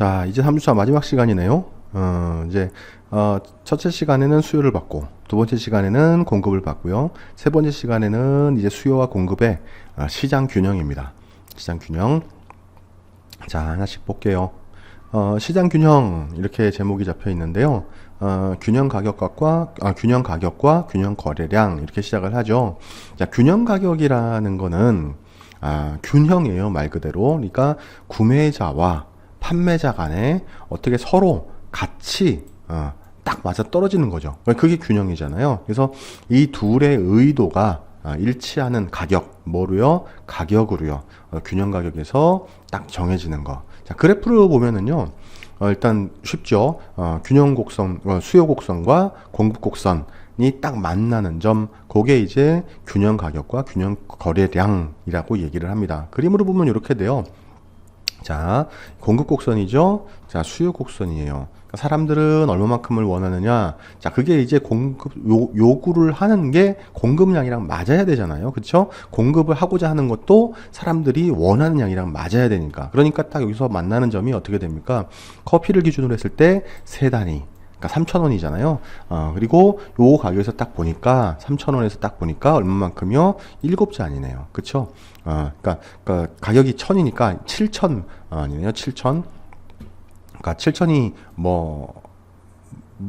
자, 이제 3주차 마지막 시간이네요. 어, 이제, 어, 첫째 시간에는 수요를 받고, 두 번째 시간에는 공급을 받고요. 세 번째 시간에는 이제 수요와 공급의 어, 시장 균형입니다. 시장 균형. 자, 하나씩 볼게요. 어, 시장 균형, 이렇게 제목이 잡혀 있는데요. 어, 균형 가격과, 아, 균형 가격과 균형 거래량, 이렇게 시작을 하죠. 자, 균형 가격이라는 거는, 아, 균형이에요, 말 그대로. 그러니까 구매자와 판매자 간에 어떻게 서로 같이 어, 딱 맞아 떨어지는 거죠. 그게 균형이잖아요. 그래서 이 둘의 의도가 아, 일치하는 가격, 뭐로요? 가격으로요. 어, 균형 가격에서 딱 정해지는 거. 자, 그래프를 보면은요. 어, 일단 쉽죠. 어, 균형 곡선, 어, 수요 곡선과 공급 곡선이 딱 만나는 점, 그게 이제 균형 가격과 균형 거래량이라고 얘기를 합니다. 그림으로 보면 이렇게 돼요. 자, 공급 곡선이죠. 자, 수요 곡선이에요. 그러니까 사람들은 얼마만큼을 원하느냐. 자, 그게 이제 공급 요, 요구를 하는 게 공급량이랑 맞아야 되잖아요. 그렇죠? 공급을 하고자 하는 것도 사람들이 원하는 양이랑 맞아야 되니까. 그러니까 딱 여기서 만나는 점이 어떻게 됩니까? 커피를 기준으로 했을 때 세 단위. 그러니까 3,000원이잖아요. 어, 그리고 요 가격에서 딱 보니까 3,000원에서 딱 보니까 얼마만큼이요? 7잔이네요. 그쵸? 어, 그러니까, 그러니까 가격이 1,000이니까 7,000 아니네요. 7,000. 그러니까 7,000이 뭐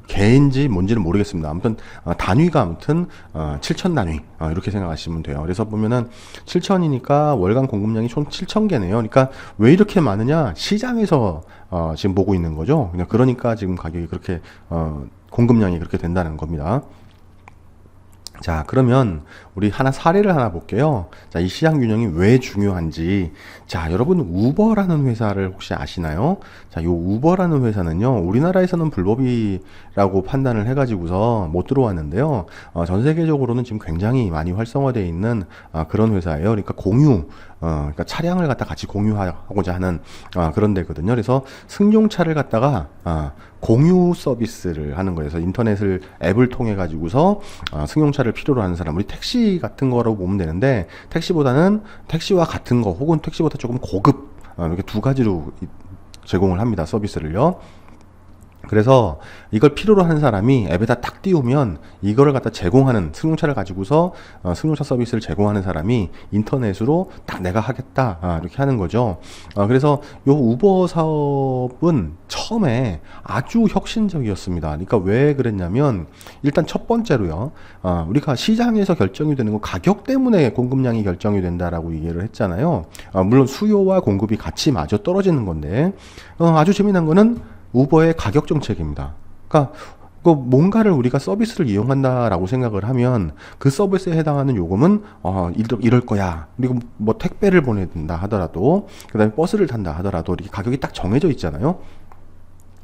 개인지 뭔지는 모르겠습니다. 아무튼 어, 단위가 아무튼 어, 7천 단위 어, 이렇게 생각하시면 돼요. 그래서 보면은 7천이니까 월간 공급량이 총 7천 개네요. 그러니까 왜 이렇게 많으냐? 시장에서 어, 지금 보고 있는 거죠. 그러니까 지금 가격이 그렇게 어, 공급량이 그렇게 된다는 겁니다. 자, 그러면 우리 하나 사례를 하나 볼게요. 자, 이 시장 균형이 왜 중요한지. 자, 여러분 우버라는 회사를 혹시 아시나요? 자, 요 우버라는 회사는요. 우리나라에서는 불법이라고 판단을 해 가지고서 못 들어왔는데요. 어, 전 세계적으로는 지금 굉장히 많이 활성화되어 있는 어, 그런 회사예요. 그러니까 공유 어, 그러니까 차량을 갖다 같이 공유하고자 하는 어, 그런 데거든요. 그래서 승용차를 갖다가 어, 공유 서비스를 하는 거예요. 그래서 인터넷을 앱을 통해 가지고서 어, 승용차를 필요로 하는 사람, 우리 택시 같은 거라고 보면 되는데 택시보다는 택시와 같은 거 혹은 택시보다 조금 고급 어, 이렇게 두 가지로 제공을 합니다. 서비스를요. 그래서 이걸 필요로 하는 사람이 앱에다 딱 띄우면 이거를 갖다 제공하는 승용차를 가지고서 어, 승용차 서비스를 제공하는 사람이 인터넷으로 딱 내가 하겠다 아, 이렇게 하는 거죠. 어, 그래서 요 우버 사업은 처음에 아주 혁신적이었습니다. 그러니까 왜 그랬냐면 일단 첫 번째로요. 어, 우리가 시장에서 결정이 되는 건 가격 때문에 공급량이 결정이 된다라고 얘기를 했잖아요. 어, 물론 수요와 공급이 같이 마저 떨어지는 건데 어, 아주 재미난 거는 우버의 가격 정책입니다. 그러니까 그 뭔가를 우리가 서비스를 이용한다라고 생각을 하면 그 서비스에 해당하는 요금은 어 이럴, 거야. 그리고 뭐 택배를 된다 하더라도 그다음에 버스를 탄다 하더라도 이렇게 가격이 딱 정해져 있잖아요.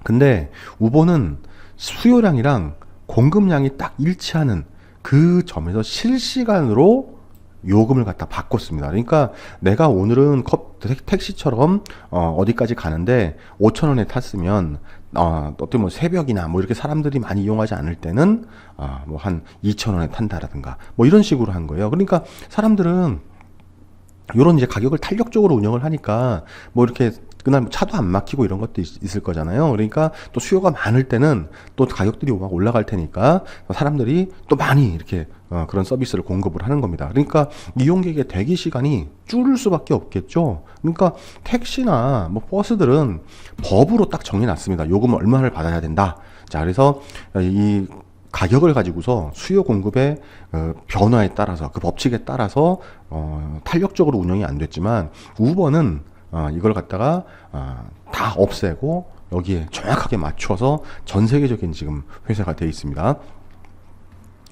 근데 우버는 수요량이랑 공급량이 딱 일치하는 그 점에서 실시간으로 요금을 갖다 바꿨습니다. 그러니까 내가 오늘은 컵, 택시처럼 어, 어디까지 가는데 5천 원에 탔으면 어, 어떤 뭐 새벽이나 뭐 이렇게 사람들이 많이 이용하지 않을 때는 어, 뭐한 2천 원에 탄다라든가 뭐 이런 식으로 한 거예요. 그러니까 사람들은 요런 이제 가격을 탄력적으로 운영을 하니까 뭐 이렇게 그날 뭐 차도 안 막히고 이런 것도 있, 을 거잖아요. 그러니까 또 수요가 많을 때는 또 가격들이 막 올라갈 테니까 사람들이 또 많이 이렇게 어, 그런 서비스를 공급을 하는 겁니다. 그러니까 이용객의 대기 시간이 줄을 수밖에 없겠죠. 그러니까 택시나 뭐 버스들은 법으로 딱 정해놨습니다. 요금 얼마를 받아야 된다. 자, 그래서 이 가격을 가지고서 수요 공급의 어, 변화에 따라서 그 법칙에 따라서 어, 탄력적으로 운영이 안 됐지만 우버는 어, 이걸 갖다가 어, 다 없애고 여기에 정확하게 맞춰서 전 세계적인 지금 회사가 되어 있습니다.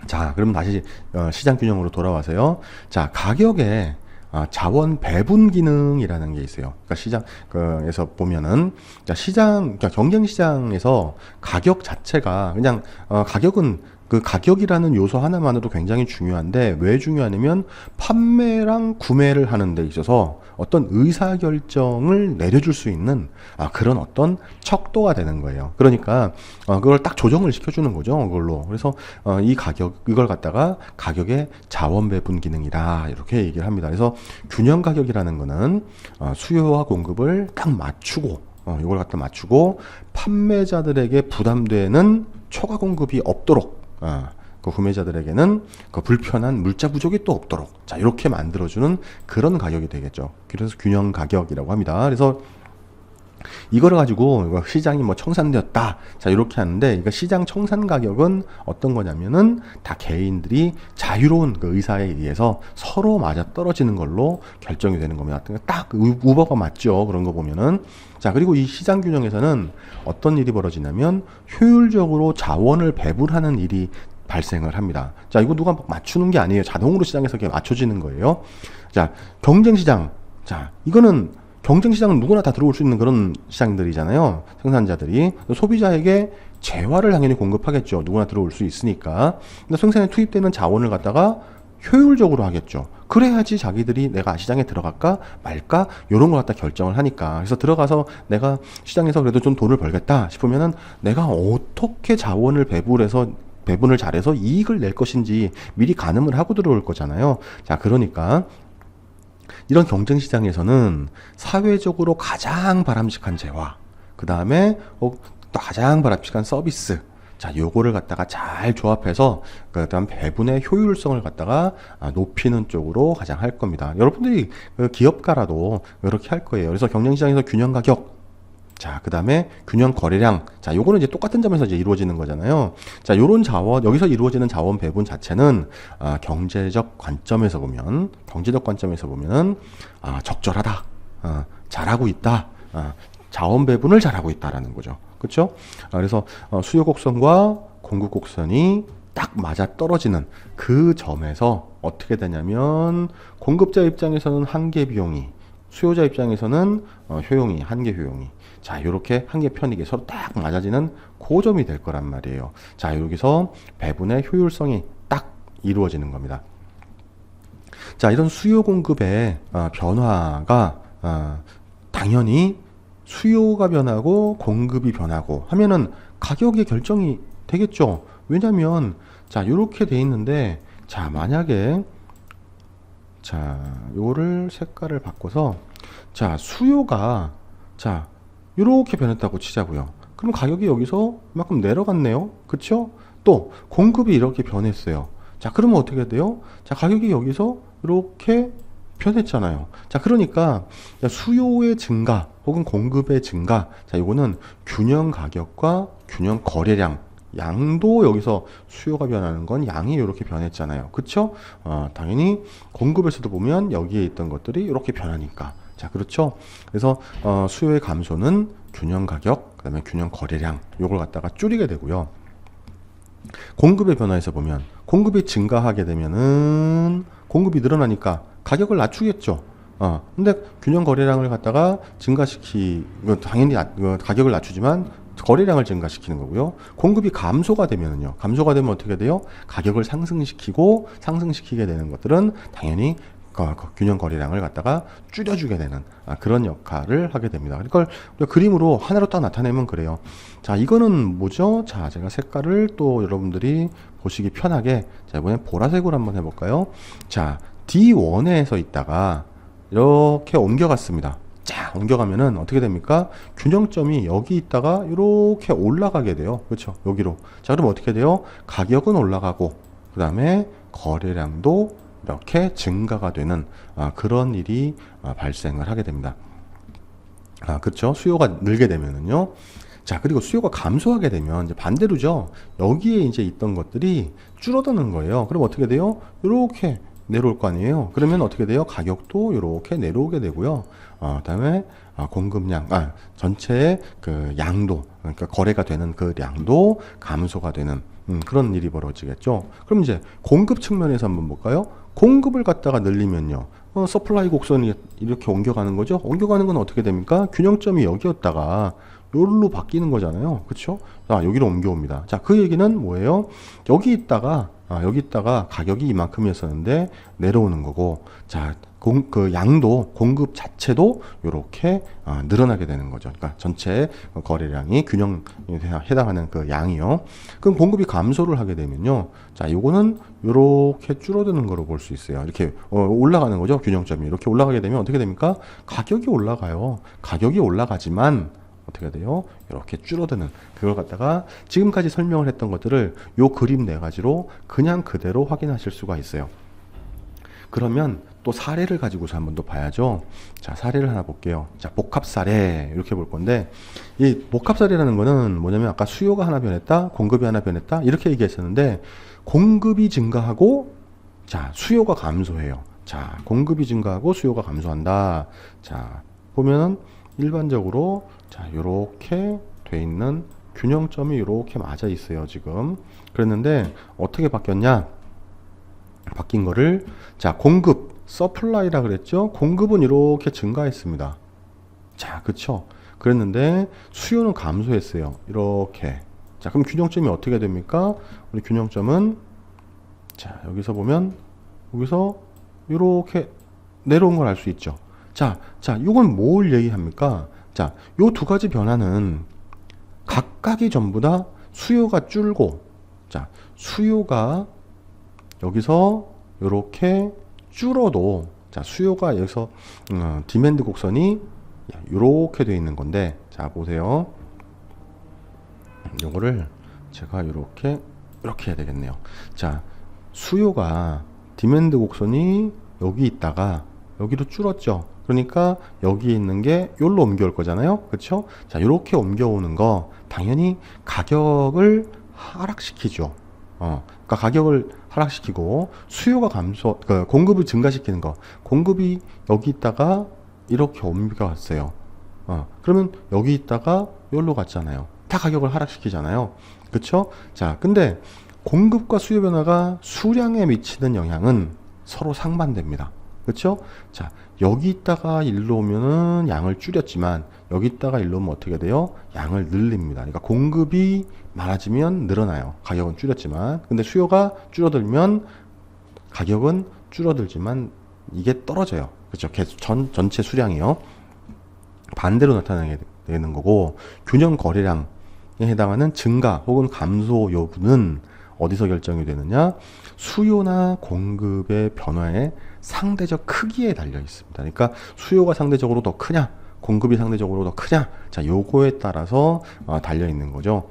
자, 그럼 다시 어, 시장 균형으로 돌아와서요. 자, 가격에 아, 자원 배분 기능이라는 게 있어요. 그러니까 시장에서 보면은 그러니까 시장, 그러니까 경쟁 시장에서 가격 자체가 그냥 어, 가격은 그 가격이라는 요소 하나만으로 굉장히 중요한데 왜 중요하냐면 판매랑 구매를 하는 데 있어서 어떤 의사 결정을 내려줄 수 있는 아, 그런 어떤 척도가 되는 거예요. 그러니까 어, 그걸 딱 조정을 시켜주는 거죠. 그걸로. 그래서 어, 이 가격 이걸 갖다가 가격의 자원 배분 기능이라 이렇게 얘기를 합니다. 그래서 균형 가격이라는 거는 어, 수요와 공급을 딱 맞추고 어, 이걸 갖다 맞추고 판매자들에게 부담되는 초과 공급이 없도록 어, 그 구매자들에게는 그 불편한 물자 부족이 또 없도록 자 이렇게 만들어주는 그런 가격이 되겠죠. 그래서 균형 가격이라고 합니다. 그래서 이거를 가지고 시장이 뭐 청산되었다. 자, 이렇게 하는데, 이거 시장 청산 가격은 어떤 거냐면은 다 개인들이 자유로운 그 의사에 의해서 서로 맞아 떨어지는 걸로 결정이 되는 겁니다. 딱 우버가 맞죠. 그런 거 보면은. 자, 그리고 이 시장 균형에서는 어떤 일이 벌어지냐면 효율적으로 자원을 배분하는 일이 발생을 합니다. 자, 이거 누가 맞추는 게 아니에요. 자동으로 시장에서 이렇게 맞춰지는 거예요. 자, 경쟁 시장. 자, 이거는 경쟁 시장은 누구나 다 들어올 수 있는 그런 시장들이잖아요. 생산자들이 소비자에게 재화를 당연히 공급하겠죠. 누구나 들어올 수 있으니까. 근데 생산에 투입되는 자원을 갖다가 효율적으로 하겠죠. 그래야지 자기들이 내가 시장에 들어갈까 말까 이런 걸 갖다 결정을 하니까 그래서 들어가서 내가 시장에서 그래도 좀 돈을 벌겠다 싶으면은 내가 어떻게 자원을 배분해서 배분을 잘해서 이익을 낼 것인지 미리 가늠을 하고 들어올 거잖아요. 자, 그러니까 이런 경쟁 시장에서는 사회적으로 가장 바람직한 재화, 그 다음에 어, 또 가장 바람직한 서비스, 자, 요거를 갖다가 잘 조합해서 그다음 배분의 효율성을 갖다가 아, 높이는 쪽으로 가장 할 겁니다. 여러분들이 그 기업가라도 이렇게 할 거예요. 그래서 경쟁 시장에서 균형 가격 자, 그 다음에 균형 거래량. 자, 요거는 이제 똑같은 점에서 이제 이루어지는 거잖아요. 자, 요런 자원, 여기서 이루어지는 자원 배분 자체는, 아, 경제적 관점에서 보면, 경제적 관점에서 보면은, 아, 적절하다. 아, 잘하고 있다. 아, 자원 배분을 잘하고 있다라는 거죠. 그렇죠? 아, 그래서 어, 수요 곡선과 공급 곡선이 딱 맞아 떨어지는 그 점에서 어떻게 되냐면 공급자 입장에서는 한계 비용이 수요자 입장에서는 어, 효용이 한계 효용이 자, 이렇게 한 개 편이게 서로 딱 맞아지는 고점이 될 거란 말이에요. 자, 여기서 배분의 효율성이 딱 이루어지는 겁니다. 자, 이런 수요 공급의 어, 변화가 어, 당연히 수요가 변하고 공급이 변하고 하면은 가격의 결정이 되겠죠. 왜냐면 자, 이렇게 돼 있는데 자, 만약에 자, 요를 색깔을 바꿔서 자, 수요가 자, 이렇게 변했다고 치자고요. 그럼 가격이 여기서 이만큼 내려갔네요. 그쵸? 또 공급이 이렇게 변했어요. 자, 그러면 어떻게 돼요? 자, 가격이 여기서 이렇게 변했잖아요. 자, 그러니까 수요의 증가 혹은 공급의 증가. 자, 이거는 균형 가격과 균형 거래량 양도 여기서 수요가 변하는 건 양이 이렇게 변했잖아요. 그쵸? 어, 당연히 공급에서도 보면 여기에 있던 것들이 이렇게 변하니까. 자, 그렇죠. 그래서 어, 수요의 감소는 균형 가격, 그다음에 균형 거래량 요걸 갖다가 줄이게 되고요. 공급의 변화에서 보면 공급이 증가하게 되면은 공급이 늘어나니까 가격을 낮추겠죠. 어, 근데 균형 거래량을 갖다가 증가시키, 당연히 그 가격을 낮추지만 거래량을 증가시키는 거고요. 공급이 감소가 되면은요. 감소가 되면 어떻게 돼요? 가격을 상승시키고 상승시키게 되는 것들은 당연히 균형 거래량을 갖다가 줄여주게 되는 아, 그런 역할을 하게 됩니다. 그걸 그림으로 하나로 딱 나타내면 그래요. 자, 이거는 뭐죠? 자, 제가 색깔을 또 여러분들이 보시기 편하게 자, 이번엔 보라색으로 한번 해볼까요? 자, D1에서 있다가 이렇게 옮겨갔습니다. 자, 옮겨가면은 어떻게 됩니까? 균형점이 여기 있다가 이렇게 올라가게 돼요. 그렇죠? 여기로. 자, 그럼 어떻게 돼요? 가격은 올라가고, 그 다음에 거래량도 이렇게 증가가 되는 아, 그런 일이 아, 발생을 하게 됩니다. 아, 그렇죠. 수요가 늘게 되면은요. 자, 그리고 수요가 감소하게 되면 이제 반대로죠. 여기에 이제 있던 것들이 줄어드는 거예요. 그럼 어떻게 돼요? 이렇게 내려올 거 아니에요. 그러면 어떻게 돼요? 가격도 이렇게 내려오게 되고요. 어, 그다음에 아, 공급량, 아, 전체의 그 양도, 그러니까 거래가 되는 그 양도 감소가 되는 음, 그런 일이 벌어지겠죠. 그럼 이제 공급 측면에서 한번 볼까요? 공급을 갖다가 늘리면요. 어, 서플라이 곡선이 이렇게 옮겨가는 거죠. 옮겨가는 건 어떻게 됩니까? 균형점이 여기였다가 요로 바뀌는 거잖아요. 그렇죠? 자, 여기로 옮겨옵니다. 자, 그 얘기는 뭐예요? 여기 있다가 아, 여기 있다가 가격이 이만큼이었었는데 내려오는 거고 자, 공, 그 양도 공급 자체도 이렇게 아, 늘어나게 되는 거죠. 그러니까 전체 거래량이 균형 해당하는 그 양이요. 그럼 공급이 감소를 하게 되면요. 자, 요거는 이렇게 줄어드는 거로 볼 수 있어요. 이렇게 어, 올라가는 거죠. 균형점이 이렇게 올라가게 되면 어떻게 됩니까? 가격이 올라가요. 가격이 올라가지만 어떻게 돼요? 이렇게 줄어드는 그걸 갖다가 지금까지 설명을 했던 것들을 요 그림 네 가지로 그냥 그대로 확인하실 수가 있어요. 그러면 또 사례를 가지고서 한 번 더 봐야죠. 자, 사례를 하나 볼게요. 자, 복합 사례 이렇게 볼 건데 이 복합 사례라는 거는 뭐냐면 아까 수요가 하나 변했다, 공급이 하나 변했다 이렇게 얘기했었는데 공급이 증가하고 자, 수요가 감소해요. 자, 공급이 증가하고 수요가 감소한다. 자, 보면은 일반적으로 자, 요렇게 돼 있는 균형점이 요렇게 맞아 있어요, 지금. 그랬는데 어떻게 바뀌었냐? 바뀐 거를 자, 공급 서플라이라 그랬죠? 공급은 이렇게 증가했습니다. 자, 그쵸? 그랬는데 수요는 감소했어요. 이렇게. 자, 그럼 균형점이 어떻게 됩니까? 우리 균형점은 자, 여기서 보면 여기서 이렇게 내려온 걸 알 수 있죠. 자, 자, 이건 뭘 얘기합니까? 자, 요 두 가지 변화는 각각이 전부 다 수요가 줄고, 자, 수요가 여기서 이렇게 줄어도, 자, 수요가 여기서 음, 디맨드 곡선이 이렇게 되어 있는 건데, 자, 보세요. 요거를 제가 이렇게 이렇게 해야 되겠네요. 자, 수요가 디맨드 곡선이 여기 있다가 여기로 줄었죠. 그러니까 여기 있는 게 여기로 옮겨올 거잖아요. 그렇죠? 자, 이렇게 옮겨오는 거 당연히 가격을 하락시키죠. 어, 그러니까 가격을 하락시키고 수요가 감소, 그 공급을 증가시키는 거. 공급이 여기 있다가 이렇게 옮겨왔어요. 어, 그러면 여기 있다가 여기로 갔잖아요. 다 가격을 하락시키잖아요. 그렇죠? 자, 근데 공급과 수요 변화가 수량에 미치는 영향은 서로 상반됩니다. 그렇죠? 자, 여기 있다가 일로 오면은 양을 줄였지만 여기 있다가 일로 오면 어떻게 돼요? 양을 늘립니다. 그러니까 공급이 많아지면 늘어나요. 가격은 줄였지만 근데 수요가 줄어들면 가격은 줄어들지만 이게 떨어져요. 그렇죠? 전 전체 수량이요. 반대로 나타나게 되는 거고 균형 거래량에 해당하는 증가 혹은 감소 여부는 어디서 결정이 되느냐? 수요나 공급의 변화의 상대적 크기에 달려 있습니다. 그러니까 수요가 상대적으로 더 크냐, 공급이 상대적으로 더 크냐, 자, 요거에 따라서 어, 달려 있는 거죠.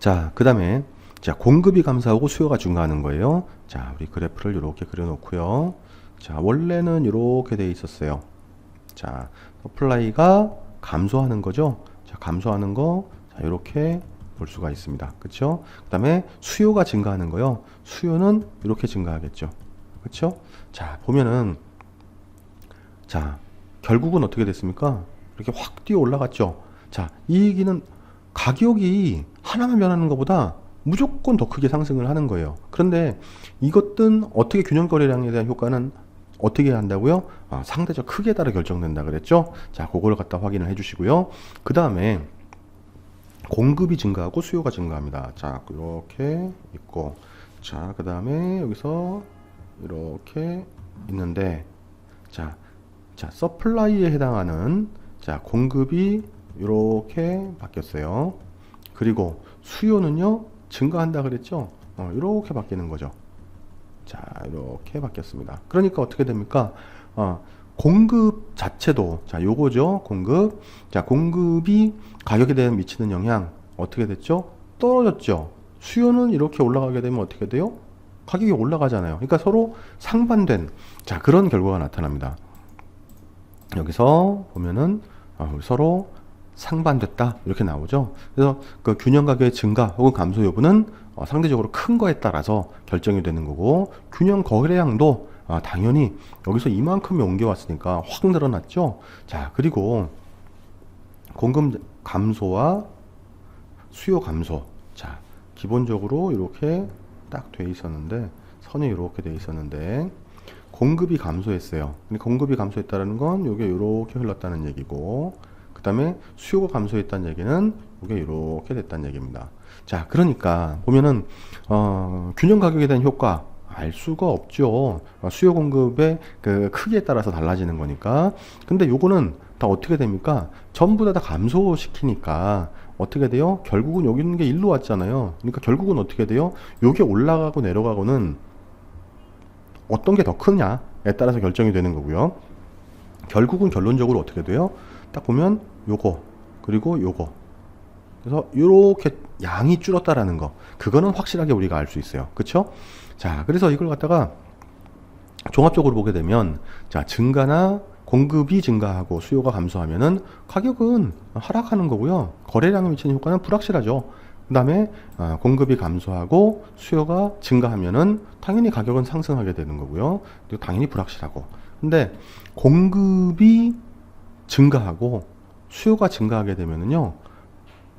자, 그 다음에, 자, 공급이 감소하고 수요가 증가하는 거예요. 자, 우리 그래프를 이렇게 그려놓고요. 자, 원래는 이렇게 돼 있었어요. 자, 서플라이가 감소하는 거죠. 자, 감소하는 거, 자, 이렇게 볼 수가 있습니다. 그렇죠? 그다음에 수요가 증가하는 거요. 수요는 이렇게 증가하겠죠. 그렇죠? 자, 보면은 자, 결국은 어떻게 됐습니까? 이렇게 확 뛰어 올라갔죠. 자, 이 얘기는 가격이 하나만 변하는 것보다 무조건 더 크게 상승을 하는 거예요. 그런데 이것은 어떻게 균형 거래량에 대한 효과는 어떻게 한다고요? 아, 상대적 크기에 따라 결정된다 그랬죠? 자, 그걸 갖다 확인을 해 주시고요. 그 다음에 공급이 증가하고 수요가 증가합니다. 자, 이렇게 있고, 자, 그 다음에 여기서 이렇게 있는데, 자, 자, 서플라이에 해당하는 자, 공급이 이렇게 바뀌었어요. 그리고 수요는요, 증가한다 그랬죠? 어, 이렇게 바뀌는 거죠. 자, 이렇게 바뀌었습니다. 그러니까 어떻게 됩니까? 어, 공급 자체도 자 요거죠 공급 자 공급이 가격에 대한 미치는 영향 어떻게 됐죠 떨어졌죠 수요는 이렇게 올라가게 되면 어떻게 돼요 가격이 올라가잖아요 그러니까 서로 상반된 자 그런 결과가 나타납니다 여기서 보면은 어, 서로 상반됐다 이렇게 나오죠 그래서 그 균형 가격의 증가 혹은 감소 여부는 어, 상대적으로 큰 거에 따라서 결정이 되는 거고 균형 거래량도 아, 당연히 여기서 이만큼이 옮겨왔으니까 확 늘어났죠. 자, 그리고 공급 감소와 수요 감소. 자, 기본적으로 이렇게 딱 돼 있었는데 선이 이렇게 돼 있었는데 공급이 감소했어요. 근데 공급이 감소했다는 건 이게 이렇게 흘렀다는 얘기고 그 다음에 수요가 감소했다는 얘기는 이게 이렇게 됐다는 얘기입니다. 자, 그러니까 보면은 어, 균형 가격에 대한 효과 알 수가 없죠. 수요 공급의 그 크기에 따라서 달라지는 거니까. 근데 요거는 다 어떻게 됩니까? 전부 다, 다 감소시키니까 어떻게 돼요? 결국은 여기 있는 게 일로 왔잖아요. 그러니까 결국은 어떻게 돼요? 요게 올라가고 내려가고는 어떤 게 더 크냐에 따라서 결정이 되는 거고요. 결국은 결론적으로 어떻게 돼요? 딱 보면 요거 그리고 요거. 그래서 요렇게 양이 줄었다라는 거. 그거는 확실하게 우리가 알 수 있어요. 그쵸? 자 그래서 이걸 갖다가 종합적으로 보게 되면 자 증가나 공급이 증가하고 수요가 감소하면은 가격은 하락하는 거고요. 거래량에 미치는 효과는 불확실하죠. 그 다음에 아, 공급이 감소하고 수요가 증가하면은 당연히 가격은 상승하게 되는 거고요. 당연히 불확실하고. 근데 공급이 증가하고 수요가 증가하게 되면은요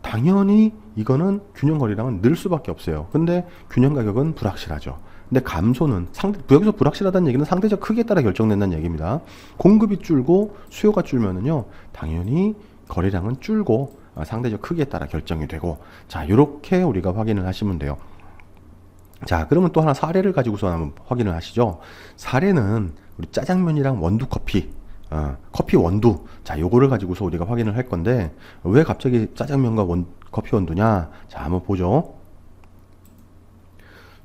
당연히 이거는 균형 거래량은 늘 수밖에 없어요. 근데 균형 가격은 불확실하죠. 근데 감소는 상대 여기서 불확실하다는 얘기는 상대적 크기에 따라 결정된다는 얘기입니다. 공급이 줄고 수요가 줄면은요 당연히 거래량은 줄고 아, 상대적 크기에 따라 결정이 되고 자 이렇게 우리가 확인을 하시면 돼요. 자 그러면 또 하나 사례를 가지고서 한번 확인을 하시죠. 사례는 우리 짜장면이랑 원두 커피 어, 커피 원두. 자, 요거를 가지고서 우리가 확인을 할 건데, 왜 갑자기 짜장면과 원, 커피 원두냐? 자, 한번 보죠.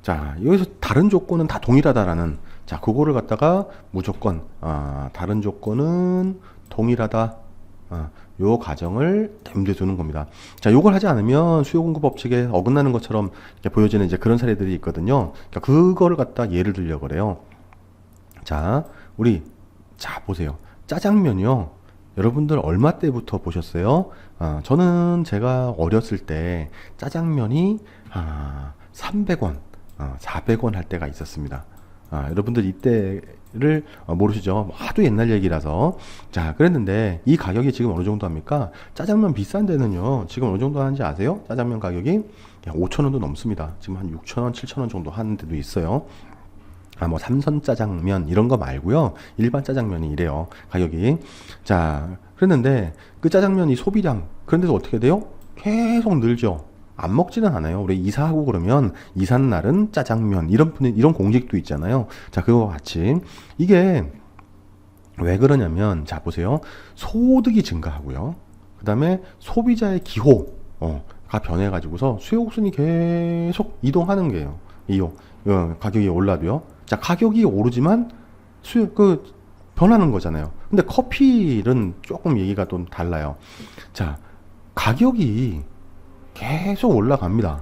자, 여기서 다른 조건은 다 동일하다라는, 자, 그거를 갖다가 무조건, 아, 다른 조건은 동일하다. 아, 요 가정을 염두에 두는 겁니다. 자, 요걸 하지 않으면 수요 공급 법칙에 어긋나는 것처럼 보여지는 이제 그런 사례들이 있거든요. 그러니까 그거를 갖다 예를 들려 그래요. 자, 우리 자 보세요. 짜장면이요. 여러분들 얼마 때부터 보셨어요? 아, 저는 제가 어렸을 때 짜장면이 아, 300원, 아, 400원 할 때가 있었습니다. 아, 여러분들 이때를 어, 모르시죠? 하도 옛날 얘기라서. 자, 그랬는데 이 가격이 지금 어느 정도 합니까? 짜장면 비싼 데는요. 지금 어느 정도 하는지 아세요? 짜장면 가격이 5천원도 넘습니다. 지금 한 6천원, 7천원 정도 하는 데도 있어요. 아, 뭐, 삼선 짜장면, 이런 거 말고요. 일반 짜장면이 이래요. 가격이. 자, 그랬는데, 그 짜장면이 소비량, 그런데도 어떻게 돼요? 계속 늘죠. 안 먹지는 않아요. 우리 이사하고 그러면, 이사는 날은 짜장면, 이런, 분- 이런 공식도 있잖아요. 자, 그거와 같이. 이게, 왜 그러냐면, 자, 보세요. 소득이 증가하고요. 그 다음에 소비자의 기호, 어, 가 변해가지고서 수요 곡선이 계속 이동하는 거예요. 이요, 어, 가격이 올라도요. 자, 가격이 오르지만 수요, 그, 변하는 거잖아요. 근데 커피는 조금 얘기가 좀 달라요. 자, 가격이 계속 올라갑니다.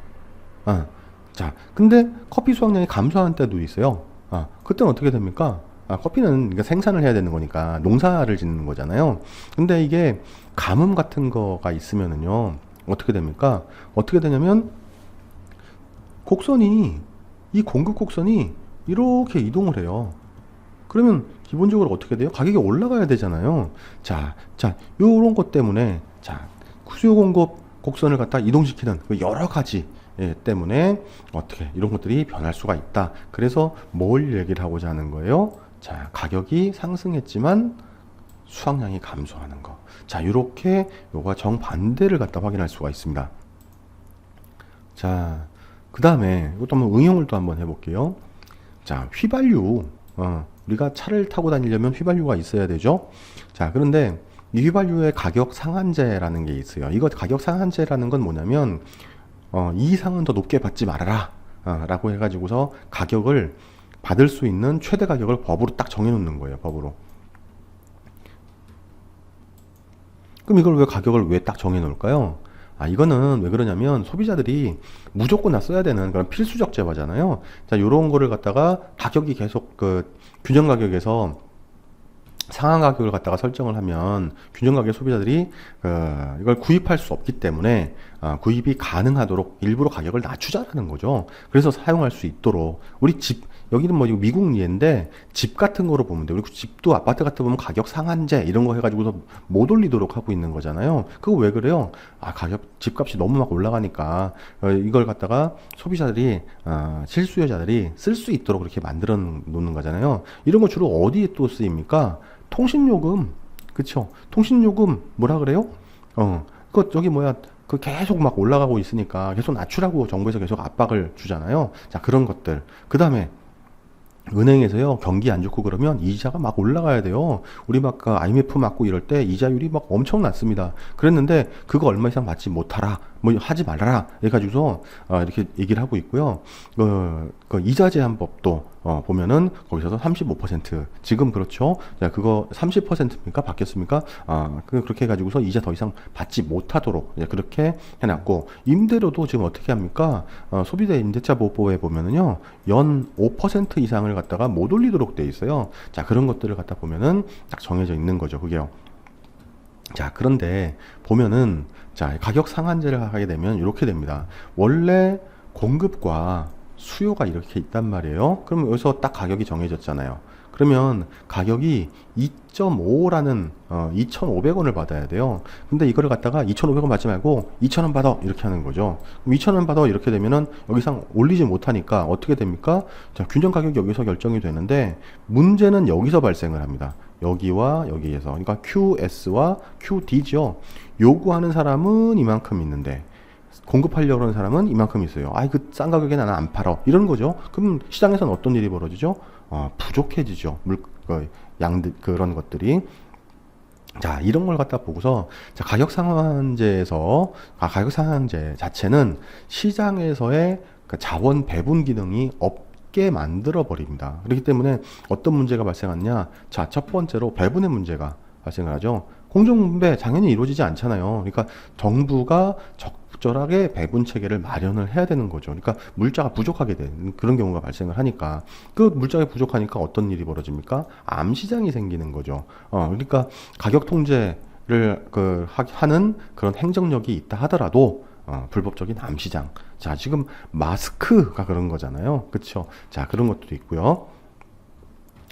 아, 자, 근데 커피 수확량이 감소하는 때도 있어요. 아, 그때는 어떻게 됩니까? 아, 커피는 그러니까 생산을 해야 되는 거니까 농사를 짓는 거잖아요. 근데 이게 가뭄 같은 거가 있으면은요, 어떻게 됩니까? 어떻게 되냐면, 곡선이, 이 공급 곡선이 이렇게 이동을 해요. 그러면 기본적으로 어떻게 돼요? 가격이 올라가야 되잖아요. 자, 자, 요런 것 때문에, 자, 수요 공급 곡선을 갖다 이동시키는 그 여러 가지 예, 때문에 어떻게 이런 것들이 변할 수가 있다. 그래서 뭘 얘기를 하고자 하는 거예요? 자, 가격이 상승했지만 수확량이 감소하는 거. 자, 이렇게 요가 정반대를 갖다 확인할 수가 있습니다. 자, 그 다음에 이것도 한번 응용을 또 한번 해볼게요. 자, 휘발유. 어, 우리가 차를 타고 다니려면 휘발유가 있어야 되죠. 자, 그런데 이 휘발유의 가격 상한제라는 게 있어요. 이거 가격 상한제라는 건 뭐냐면 어, 이 이상은 더 높게 받지 말아라. 어, 라고 해가지고서 가격을 받을 수 있는 최대 가격을 법으로 딱 정해놓는 거예요. 법으로. 그럼 이걸 왜 가격을 왜 딱 정해놓을까요? 아, 이거는 왜 그러냐면 소비자들이 무조건 다 써야 되는 그런 필수적 재화잖아요. 자, 요런 거를 갖다가 가격이 계속 그 균형 가격에서 상한 가격을 갖다가 설정을 하면 균형 가격 소비자들이 어, 이걸 구입할 수 없기 때문에 어, 구입이 가능하도록 일부러 가격을 낮추자라는 거죠. 그래서 사용할 수 있도록 우리 집 여기는 뭐 미국 예인데 집 같은 거로 보면 돼. 우리 집도 아파트 같은 거 보면 가격 상한제 이런 거 해가지고서 못 올리도록 하고 있는 거잖아요. 그거 왜 그래요? 아 가격 집값이 너무 막 올라가니까 어, 이걸 갖다가 소비자들이 어, 실수요자들이 쓸 수 있도록 그렇게 만들어 놓는 거잖아요. 이런 거 주로 어디에 또 쓰입니까? 통신요금, 그쵸? 통신요금 뭐라 그래요? 어, 그 저기 뭐야? 그 계속 막 올라가고 있으니까 계속 낮추라고 정부에서 계속 압박을 주잖아요. 자 그런 것들. 그 다음에 은행에서요 경기 안 좋고 그러면 이자가 막 올라가야 돼요. 우리 막그 IMF 맞고 이럴 때 이자율이 막 엄청 낮습니다. 그랬는데 그거 얼마 이상 받지 못하라, 뭐 하지 말아라 해가지고서 어, 이렇게 얘기를 하고 있고요. 그, 그 이자 제한법도 어, 보면은 거기서도 35% 지금 그렇죠. 자, 그거 30%입니까? 바뀌었습니까? 아, 그 그렇게 해 가지고서 이제 더 이상 받지 못하도록 이제 그렇게 해 놨고 임대료도 지금 어떻게 합니까? 어, 소비자 임대차 보호법에 보면은요. 연 5% 이상을 갖다가 못 올리도록 돼 있어요. 자, 그런 것들을 갖다 보면은 딱 정해져 있는 거죠. 그게요. 자, 그런데 보면은 자, 가격 상한제를 하게 되면 이렇게 됩니다. 원래 공급과 수요가 이렇게 있단 말이에요. 그럼 여기서 딱 가격이 정해졌잖아요. 그러면 가격이 2.5라는 어, 2,500원을 받아야 돼요. 근데 이거를 갖다가 2,500원 받지 말고 2,000원 받아 이렇게 하는 거죠. 그럼 2,000원 받아 이렇게 되면은 여기상 올리지 못하니까 어떻게 됩니까? 자, 균형 가격이 여기서 결정이 되는데 문제는 여기서 발생을 합니다. 여기와 여기에서 그러니까 QS와 QD죠. 요구하는 사람은 이만큼 있는데 공급하려고 하는 사람은 이만큼 있어요. 아이 그 싼 가격에 나는 안 팔어. 이런 거죠. 그럼 시장에서는 어떤 일이 벌어지죠? 어, 부족해지죠. 물, 그, 양들, 그런 것들이. 자, 이런 걸 갖다 보고서, 자, 가격 상한제에서, 아, 가격 상한제 자체는 시장에서의 그 자원 배분 기능이 없게 만들어 버립니다. 그렇기 때문에 어떤 문제가 발생하냐? 자, 첫 번째로 배분의 문제가 발생을 하죠. 공정 분배 당연히 이루어지지 않잖아요. 그러니까 정부가 적 절하게 배분 체계를 마련을 해야 되는 거죠. 그러니까 물자가 부족하게 되는 그런 경우가 발생을 하니까 그 물자가 부족하니까 어떤 일이 벌어집니까? 암 시장이 생기는 거죠. 어, 그러니까 가격 통제를 그 하는 그런 행정력이 있다 하더라도 어, 불법적인 암 시장. 자, 지금 마스크가 그런 거잖아요. 그렇죠? 자, 그런 것도 있고요.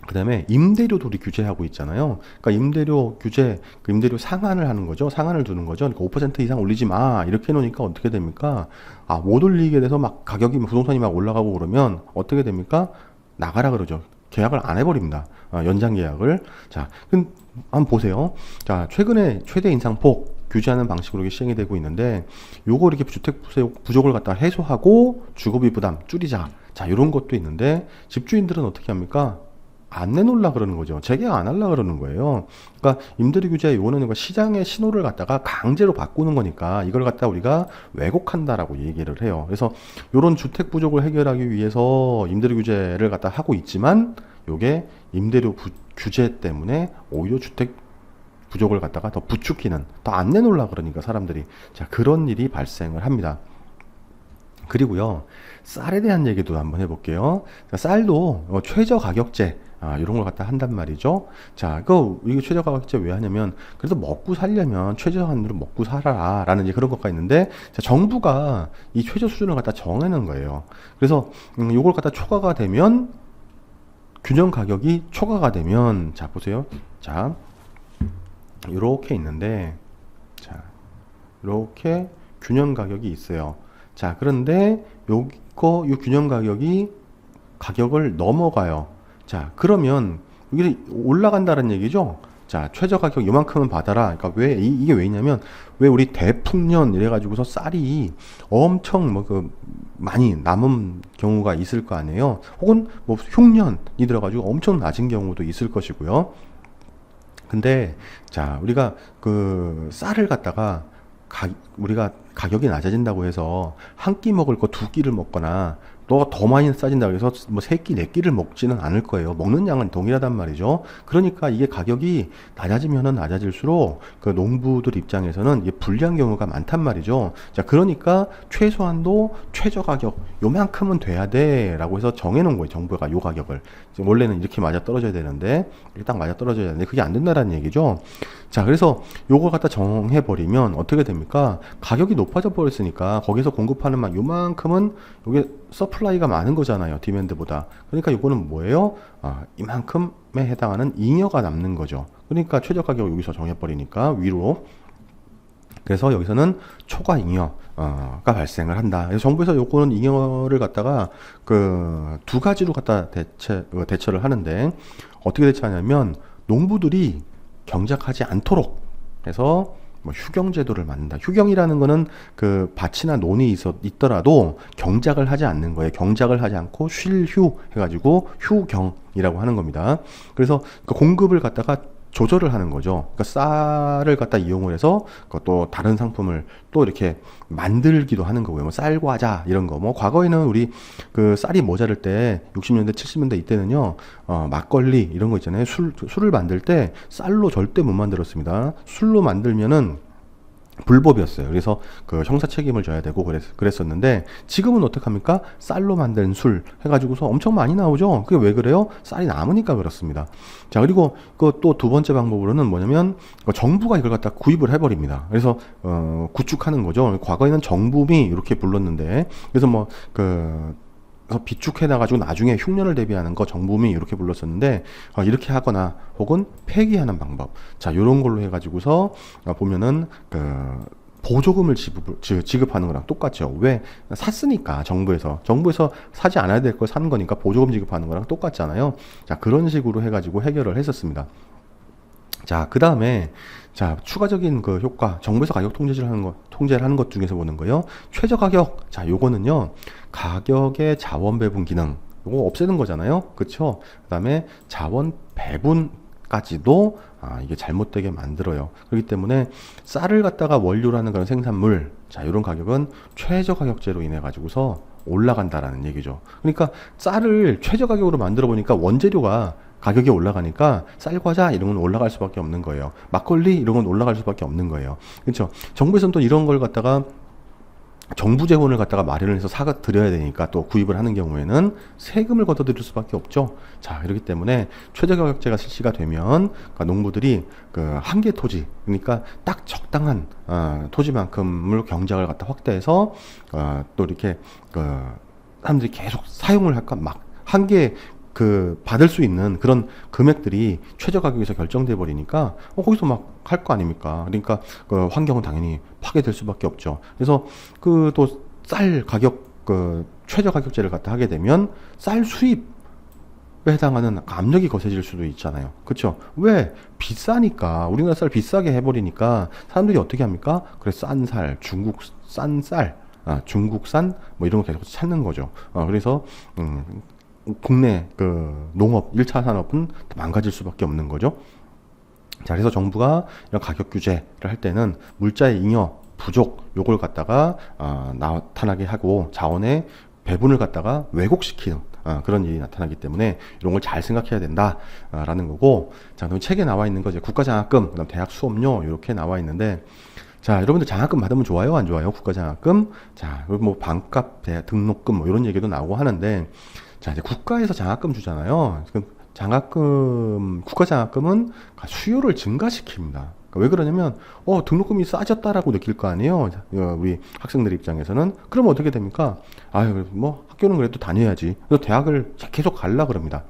그 다음에 임대료도 우리 규제하고 있잖아요. 그러니까 임대료 규제, 그 임대료 상한을 하는 거죠. 상한을 두는 거죠. 그러니까 5% 이상 올리지 마. 이렇게 해놓으니까 어떻게 됩니까? 아, 못 올리게 돼서 막 가격이, 부동산이 막 올라가고 그러면 어떻게 됩니까? 나가라 그러죠. 계약을 안 해버립니다. 아, 연장 계약을. 자, 그럼 한번 보세요. 자, 최근에 최대 인상폭 규제하는 방식으로 시행이 되고 있는데 요거 이렇게 주택 부족을 갖다 해소하고 주거비 부담 줄이자. 자, 이런 것도 있는데 집주인들은 어떻게 합니까? 안 내놓으려 그러는 거죠. 재계약 안 하려 그러는 거예요. 그러니까 임대료 규제 요거는 시장의 신호를 갖다가 강제로 바꾸는 거니까 이걸 갖다 우리가 왜곡한다라고 얘기를 해요. 그래서 요런 주택 부족을 해결하기 위해서 임대료 규제를 갖다 하고 있지만 요게 임대료 부, 규제 때문에 오히려 주택 부족을 갖다가 더 부추기는 더 안 내놓으려 그러니까 사람들이 자 그런 일이 발생을 합니다. 그리고요 쌀에 대한 얘기도 한번 해볼게요. 쌀도 어, 최저 가격제 아, 이런 걸 갖다 한단 말이죠. 자, 그, 이거 최저가격제 왜 하냐면, 그래서 먹고 살려면 최저한으로 먹고 살아라. 라는 이제 그런 것가 있는데, 자, 정부가 이 최저 수준을 갖다 정해놓은 거예요. 그래서, 음, 요걸 갖다 초과가 되면, 균형 가격이 초과가 되면, 자, 보세요. 자, 요렇게 있는데, 자, 요렇게 균형 가격이 있어요. 자, 그런데 요거, 요 균형 가격이 가격을 넘어가요. 자, 그러면 이게 올라간다는 얘기죠. 자, 최저 가격 이만큼은 받아라. 그러니까 왜 이, 게왜 있냐면 왜 우리 대풍년 이래 가지고서 쌀이 엄청 뭐 그 많이 남은 경우가 있을 거 아니에요. 혹은 뭐 흉년이 들어 가지고 엄청 낮은 경우도 있을 것이고요. 근데 자, 우리가 그 쌀을 갖다가 가, 우리가 가격이 낮아진다고 해서 한 끼 먹을 거 두 끼를 먹거나 너가 더 많이 싸진다 그래서 뭐 세 끼, 네 끼를 먹지는 않을 거예요. 먹는 양은 동일하단 말이죠. 그러니까 이게 가격이 낮아지면은 낮아질수록 그 농부들 입장에서는 이게 불리한 경우가 많단 말이죠. 자, 그러니까 최소한도 최저 가격 요만큼은 돼야 돼라고 해서 정해놓은 거예요. 정부가 요 가격을. 원래는 이렇게 맞아 떨어져야 되는데 딱 맞아 떨어져야 되는데 그게 안 된다라는 얘기죠. 자, 그래서 요걸 갖다 정해 버리면 어떻게 됩니까? 가격이 높아져 버렸으니까 거기서 공급하는 막 요만큼은 요게 서플라이가 많은 거잖아요. 디맨드보다. 그러니까 이거는 뭐예요? 아, 이만큼에 해당하는 잉여가 남는 거죠. 그러니까 최저 가격을 여기서 정해버리니까 위로. 그래서 여기서는 초과 잉여가 발생을 한다. 그래서 정부에서 요거는 잉여를 갖다가 그 두 가지로 갖다 대체, 어, 대처를 하는데 어떻게 대처하냐면 농부들이 경작하지 않도록 해서 뭐 휴경 제도를 만든다. 휴경이라는 거는 그 밭이나 논이 있어 있더라도 경작을 하지 않는 거예요. 경작을 하지 않고 쉴 휴 해가지고 휴경이라고 하는 겁니다. 그래서 그 공급을 갖다가 조절을 하는 거죠. 그러니까 쌀을 갖다 이용을 해서 또 다른 상품을 또 이렇게 만들기도 하는 거고요. 뭐 쌀과자 이런 거. 뭐 과거에는 우리 그 쌀이 모자랄 때 60년대 70년대 이때는요. 어 막걸리 이런 거 있잖아요. 술 술을 만들 때 쌀로 절대 못 만들었습니다. 술로 만들면은 불법이었어요. 그래서 그 형사 책임을 져야 되고 그랬, 그랬었는데 지금은 어떡합니까? 쌀로 만든 술 해가지고서 엄청 많이 나오죠. 그게 왜 그래요? 쌀이 남으니까 그렇습니다. 자 그리고 그 또 두 번째 방법으로는 뭐냐면 그 정부가 이걸 갖다 구입을 해버립니다. 그래서 어, 구축하는 거죠. 과거에는 정부이 이렇게 불렀는데 그래서 뭐그 비축해 놔가지고 나중에 흉년을 대비하는 거 정부미 이렇게 불렀었는데 어, 이렇게 하거나 혹은 폐기하는 방법 자 이런 걸로 해가지고서 어, 보면은 그 보조금을 지급, 지급하는 거랑 똑같죠. 왜? 샀으니까, 정부에서. 정부에서 사지 않아야 될걸 사는 거니까 보조금 지급하는 거랑 똑같잖아요. 자, 그런 식으로 해가지고 해결을 했었습니다. 자, 그 다음에, 자, 추가적인 그 효과, 정부에서 가격 통제를 하는 것, 통제를 하는 것 중에서 보는 거요. 최저 가격. 자, 요거는요, 가격의 자원 배분 기능. 요거 없애는 거잖아요. 그쵸? 그 다음에 자원 배분 까지도 아, 이게 잘못되게 만들어요. 그렇기 때문에 쌀을 갖다가 원료로 하는 그런 생산물, 자, 요런 가격은 최저 가격제로 인해 가지고서 올라간다라는 얘기죠. 그러니까 쌀을 최저 가격으로 만들어 보니까 원재료가 가격이 올라가니까 쌀 과자 이런 건 올라갈 수밖에 없는 거예요. 막걸리 이런 건 올라갈 수밖에 없는 거예요. 그렇죠? 정부에서는 또 이런 걸 갖다가 정부 재원을 갖다가 마련을 해서 사가 드려야 되니까 또 구입을 하는 경우에는 세금을 걷어들일 수밖에 없죠. 자, 그렇기 때문에 최저 가격제가 실시가 되면 그러니까 농부들이 그 한계 토지 그러니까 딱 적당한 어, 토지만큼을 경작을 갖다 확대해서 어, 또 이렇게 그 사람들이 계속 사용을 할까 막 한계 그 받을 수 있는 그런 금액들이 최저 가격에서 결정돼 버리니까 어, 거기서 막 할 거 아닙니까? 그러니까 그 환경은 당연히 파괴될 수밖에 없죠. 그래서 그 또 쌀 가격 그 최저 가격제를 갖다 하게 되면 쌀 수입 에 해당하는 압력이 거세질 수도 있잖아요. 그렇죠? 왜? 비싸니까 우리나라 쌀 비싸게 해버리니까 사람들이 어떻게 합니까? 그래 싼 쌀, 중국 싼 쌀, 아, 중국산 뭐 이런 거 계속 찾는 거죠. 어, 그래서 음, 국내 그 농업 1차 산업은 망가질 수밖에 없는 거죠. 자, 그래서 정부가 이런 가격 규제를 할 때는 물자의 잉여 부족 요걸 갖다가 어, 나타나게 하고 자원의 배분을 갖다가 왜곡시키는 어, 그런 일이 나타나기 때문에 이런 걸 잘 생각해야 된다라는 거고 자 그럼 책에 나와 있는 거 이제 국가장학금 그다음 대학 수업료 이렇게 나와 있는데 자 여러분들 장학금 받으면 좋아요? 안 좋아요? 국가장학금? 자 그리고 뭐 반값 등록금 뭐 이런 얘기도 나오고 하는데 자, 이제 국가에서 장학금 주잖아요. 장학금, 국가 장학금은 수요를 증가시킵니다. 그러니까 왜 그러냐면, 어, 등록금이 싸졌다라고 느낄 거 아니에요. 어, 우리 학생들 입장에서는. 그러면 어떻게 됩니까? 아유, 뭐, 학교는 그래도 다녀야지. 그래서 대학을 계속 갈라 그럽니다.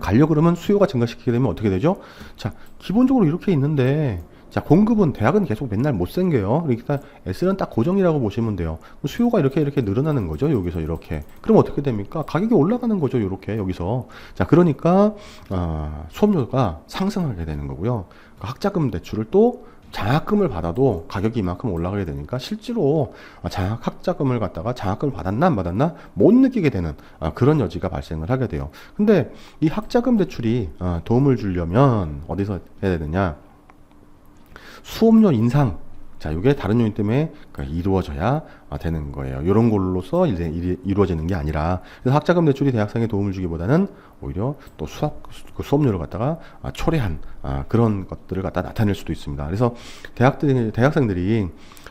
가려 그러면 수요가 증가시키게 되면 어떻게 되죠? 자, 기본적으로 이렇게 있는데, 자, 공급은 대학은 계속 맨날 못 생겨요. 그러니까 S는 딱 고정이라고 보시면 돼요. 수요가 이렇게 이렇게 늘어나는 거죠. 여기서 이렇게. 그럼 어떻게 됩니까? 가격이 올라가는 거죠. 이렇게 여기서. 자, 그러니까 어, 수업료가 상승하게 되는 거고요. 그 학자금 대출을 또 장학금을 받아도 가격이 이만큼 올라가게 되니까 실제로 장학 학자금을 갖다가 장학금을 받았나 안 받았나 못 느끼게 되는 아, 그런 여지가 발생을 하게 돼요. 근데 이 학자금 대출이 어, 도움을 주려면 어디서 해야 되느냐? 수업료 인상 자, 이게 다른 요인 때문에 이루어져야 되는 거예요. 이런 걸로서 이제 이루어지는 게 아니라 그래서 학자금 대출이 대학생에 도움을 주기보다는 오히려 또 수학 그 수업료를 갖다가 초래한 아, 그런 것들을 갖다 나타낼 수도 있습니다. 그래서 대학들 대학생들이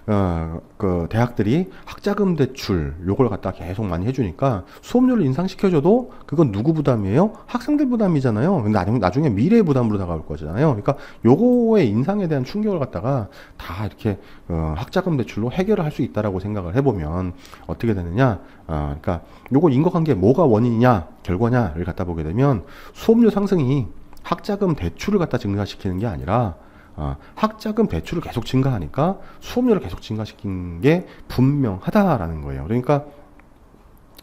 어, 그 대학들이 학자금 대출 요걸 갖다 계속 많이 해주니까 수업료를 인상시켜줘도 그건 누구 부담이에요? 학생들 부담이잖아요. 근데 나중에, 나중에 미래 부담으로 다가올 거잖아요. 그러니까 요거의 인상에 대한 충격을 갖다가 다 이렇게 어, 학자금 대출로 해결을 할 수 있다라고 생각을 해보면 어떻게 되느냐? 어, 그러니까 요거 인과관계 뭐가 원인이냐 결과냐를 갖다 보게 되면 수업료 상승이 학자금 대출을 갖다 증가시키는 게 아니라 어, 학자금 대출을 계속 증가하니까 수업료를 계속 증가시킨 게 분명하다라는 거예요. 그러니까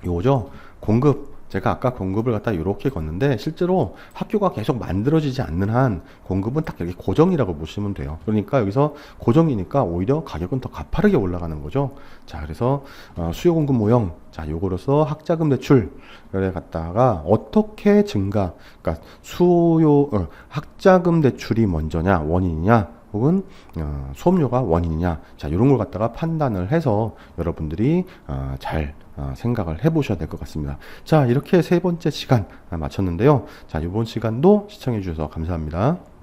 요거죠. 공급 제가 아까 공급을 갖다 이렇게 걷는데 실제로 학교가 계속 만들어지지 않는 한 공급은 딱 이렇게 고정이라고 보시면 돼요. 그러니까 여기서 고정이니까 오히려 가격은 더 가파르게 올라가는 거죠. 자, 그래서 어, 수요 공급 모형 자, 요거로서 학자금 대출을 갖다가 어떻게 증가, 그러니까 수요 어, 학자금 대출이 먼저냐 원인이냐 혹은 어, 수업료가 원인이냐 자 이런 걸 갖다가 판단을 해서 여러분들이 어, 잘 어, 생각을 해보셔야 될 것 같습니다. 자 이렇게 세 번째 시간 마쳤는데요. 자 이번 시간도 시청해 주셔서 감사합니다.